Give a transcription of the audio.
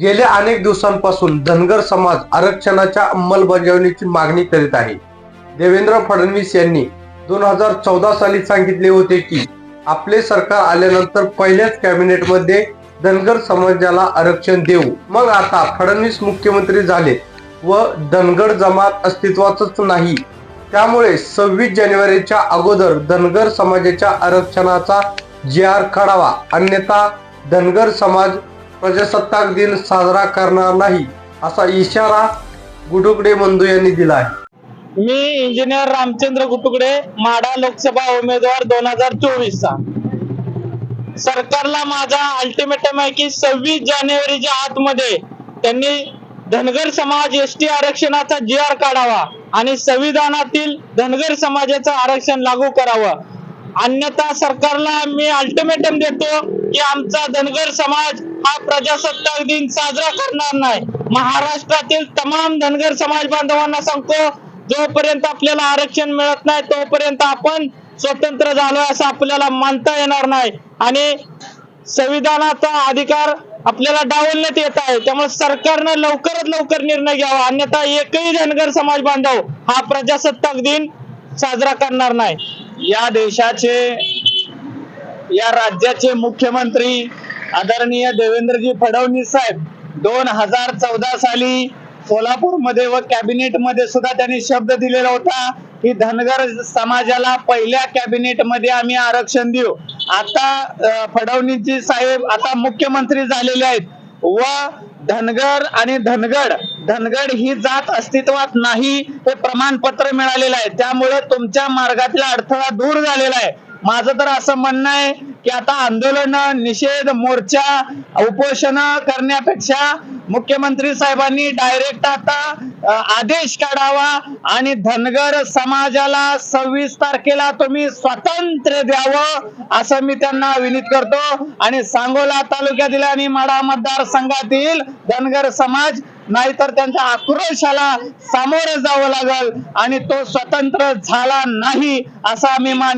गेल्या अनेक दिवसांपासून धनगर समाज आरक्षणाच्या अंमलबजावणीची मागणी करीत आहे. देवेंद्र फडणवीस यांनी दोन हजार चौदा साली सांगितले होते की आपले सरकार आल्यानंतर पहिल्याच कॅबिनेटमध्ये धनगर समाजाला आरक्षण देऊ. मग आता फडणवीस मुख्यमंत्री झाले व धनगर जमात अस्तित्वातच नाही. त्यामुळे सव्वीस जानेवारीच्या अगोदर धनगर समाजाच्या आरक्षणाचा जी आर काढावा. अन्यथा धनगर समाज प्रजासत्ताक दिन साजरा करणार नाही असा इशारा गुडुकडे बंधू यांनी दिला आहे. मी इंजिनियर रामचंद्र गुटुकडे माडा लोकसभा उमेदवार दोन हजार चोवीस चा सरकारला माझा अल्टिमेटम आहे की सव्वीस जानेवारीच्या आतमध्ये त्यांनी धनगर समाज एस टी आरक्षणाचा जी आर काढावा आणि संविधानातील धनगर समाजाचं आरक्षण लागू करावं. अन्यथा सरकारला मी अल्टिमेटम देतो की आमचा धनगर समाज हा प्रजासत्ताक दिन साजरा करणार नाही. महाराष्ट्रातील तमाम धनगर समाज बांधवांना सांगतो जोपर्यंत आपल्याला आरक्षण मिळत नाही तोपर्यंत आपण स्वतंत्र झालो असं आपल्याला मानता येणार नाही. आणि संविधानाचा अधिकार आपल्याला डावलण्यात येत आहे. त्यामुळे सरकारनं लवकरात लवकर निर्णय घ्यावा. अन्यथा एकही धनगर समाज बांधव हा प्रजासत्ताक दिन साजरा करणार नाही. या देशाचे या राज्याचे मुख्यमंत्री आदरणीय देवेंद्रजी फडणवीस साहेब दोन हजार चौदा साली सोलापूरमध्ये व कॅबिनेटमध्ये सुद्धा त्यांनी शब्द दिलेला होता की धनगर समाजाला पहिल्या कॅबिनेटमध्ये आम्ही आरक्षण देऊ. आता फडणवीसजी साहेब आता मुख्यमंत्री झालेले आहेत. व धनगर आणि धनगड धनगड ही जात अस्तित्वात नाही हे प्रमाणपत्र मिळालेलं आहे. त्यामुळे तुमच्या मार्गातला अडथळा दूर झालेला आहे. माझं तर असं म्हणणं आहे की आता आंदोलन निषेध मोर्चा उपोषण करण्यापेक्षा मुख्यमंत्री साहेबांनी डायरेक्ट आता आदेश काढावा आणि धनगर समाजाला सव्वीस तारखेला तुम्ही स्वातंत्र्य द्यावं असं मी त्यांना विनीत करतो. आणि सांगोला तालुक्यातील आणि माडा मतदारसंघातील धनगर समाज नाहीतर त्यांच्या आक्रोशाला सामोरं जावं लागल आणि तो स्वतंत्र झाला नाही असा मी मान्य